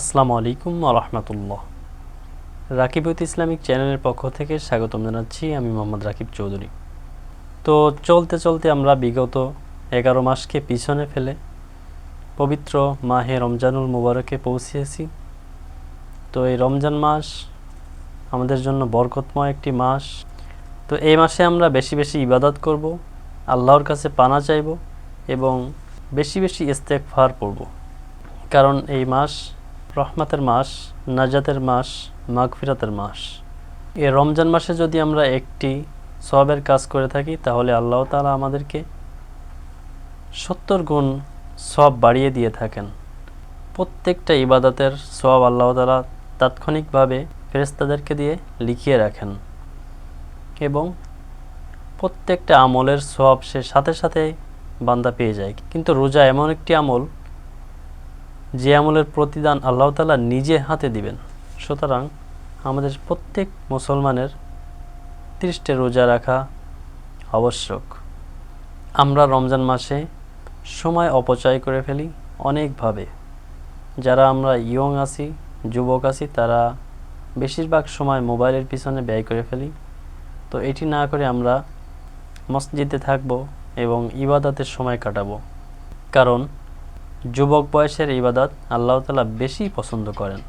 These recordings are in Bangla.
আসসালামু আলাইকুম রহমতুল্লাহ। রাকিবুত ইসলামিক চ্যানেলের পক্ষ থেকে স্বাগতম জানাচ্ছি আমি মোহাম্মদ রাকিব চৌধুরী। তো চলতে চলতে আমরা বিগত এগারো মাসকে পিছনে ফেলে পবিত্র মাহে রমজানুল মুবারকে পৌঁছিয়েছি তো এই রমজান মাস আমাদের জন্য বরকতময় একটি মাস। তো এই মাসে আমরা বেশি বেশি ইবাদত করব, আল্লাহর কাছে পানা চাইব এবং বেশি বেশি ইস্তেকফার পড়ব। কারণ এই মাস রহমতের মাস, নাজাতের মাস, মাগফিরাতের মাস। এ রমজান মাসে যদি আমরা একটি সবের কাজ করে থাকি, তাহলে আল্লাহ তাআলা আমাদেরকে সত্তর গুণ সব বাড়িয়ে দিয়ে থাকেন। প্রত্যেকটা ইবাদতের সব আল্লাহ তাআলা তাৎক্ষণিকভাবে ফেরেস্তাদেরকে দিয়ে লিখিয়ে রাখেন এবং প্রত্যেকটা আমলের সব সে সাথে সাথে বান্দা পেয়ে যায়। কিন্তু রোজা এমন একটি আমল যে আমলের প্রতিদান আল্লাহ তালা নিজে হাতে দিবেন, সুতরাং আমাদের প্রত্যেক মুসলমানের ত্রিশটে রোজা রাখা আবশ্যক। আমরা রমজান মাসে সময় অপচয় করে ফেলি অনেকভাবে। যারা আমরা ইয়ং আছি, যুবক আছি, তারা বেশিরভাগ সময় মোবাইলের পিছনে ব্যয় করে ফেলি। তো এটি না করে আমরা মসজিদে থাকব এবং ইবাদতের সময় কাটাবো। কারণ যুবক বয়সের ইবাদত আল্লাহ তালা বেশি পছন্দ করেন।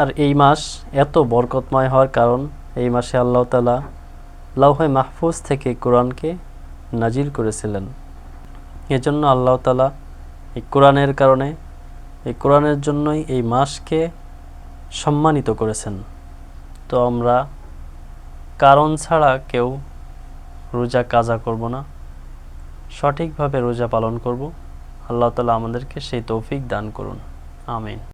আর এই মাস এত বরকতময় হওয়ার কারণ এই মাসে আল্লাহ তালা লাউহে মাহফুজ থেকে কোরআনকে নাজিল করেছিলেন। এজন্য আল্লাহ তালা এই কোরআনের কারণে, এই কোরআনের জন্যই এই মাসকে সম্মানিত করেছেন। তো আমরা কারণ ছাড়া কেউ রোজা কাজা করব না, সঠিকভাবে রোজা পালন করব। আল্লাহ তালা আমাদেরকে সেই তৌফিক দান করুন। আমিন।